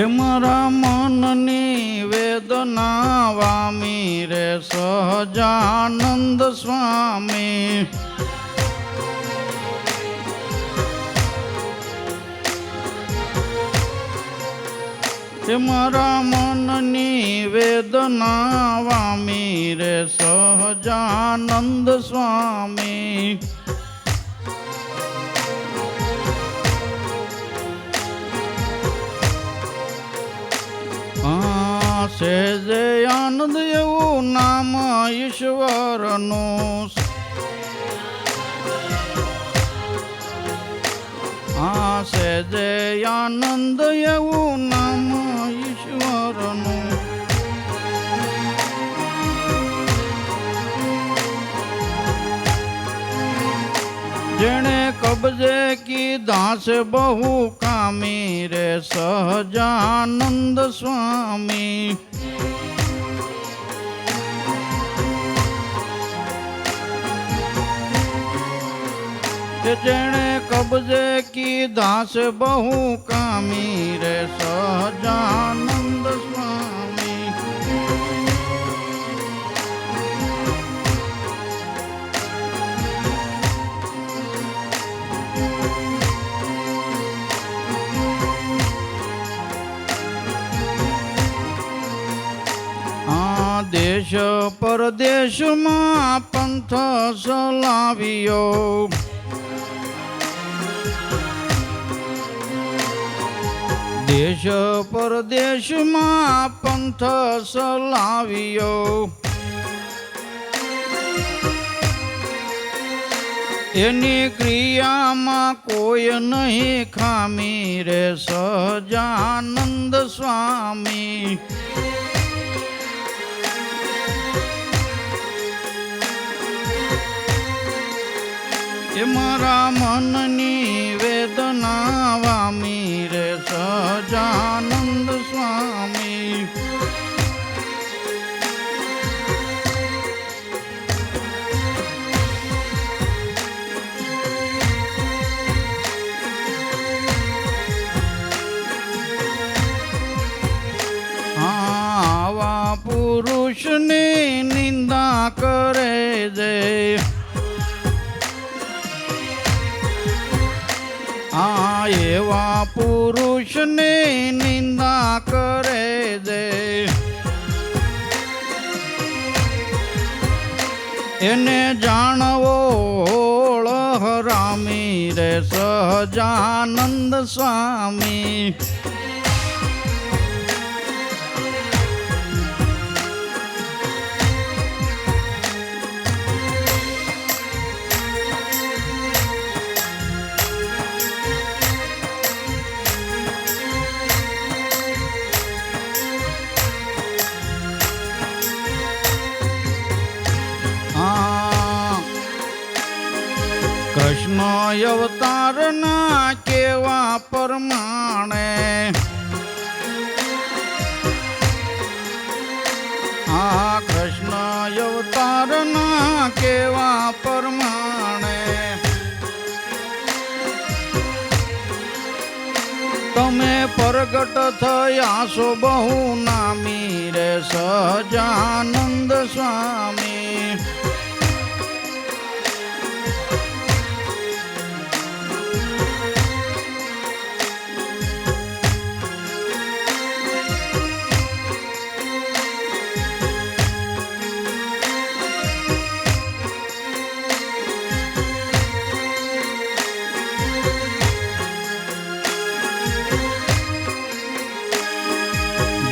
મારા મનની વેદના વામી રે સહજાનંદ સ્વામી. એ મારા મનની વેદના વામી રે સહજાનંદ સ્વામી. સેજે આનંદ એવું નામ ઈશ્વરનું હા સેજે આનંદ એવું નામ જેણે કી દાસ બહુ કામી રે સહજાનંદ સ્વામી. જેણે કબજે કી દાસ બહુ કામી રે સહજાનંદ સ્વામી. દેશ પરદેશમાં પંથ સલાવ્યો દેશ, પરદેશમાં પંથ સલાવ્યો એની ક્રિયામાં કોઈ નહીં ખામી રે સજાનંદ સ્વામી. એ મારા મનની વેદના વામી રે સહજાનંદ સ્વામી. પુરુષની નિંદા કરે છે આ એવા પુરુષને નિંદા કરે દે. એને જાણવો હરામી રામી રે સહજાનંદ સ્વામી. કૃષ્ણ અવતારના કેવા પરમાણે? આ કૃષ્ણ અવતારના કેવા પરમાણે? તમે પ્રગટ થયા છો બહુ નામી રે, સહજાનંદ સ્વામી.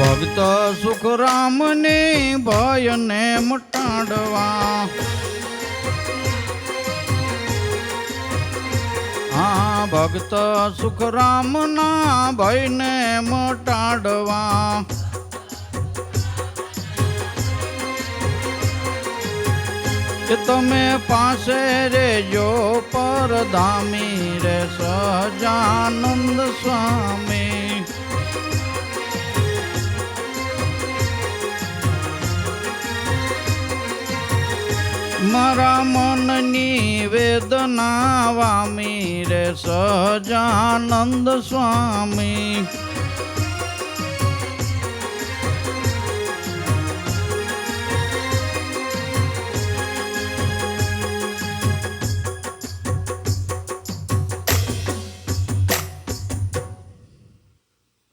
ભક્ત સુખરામને ભયને મટાડવા. હા, ભક્ત સુખરામના ભયને મટાડવા. કે તમે પાસે રેજો પરધામી રે સજાનંદ સ્વામી. મારા મનની વેદના વામી રે સજાનંદ સ્વામી.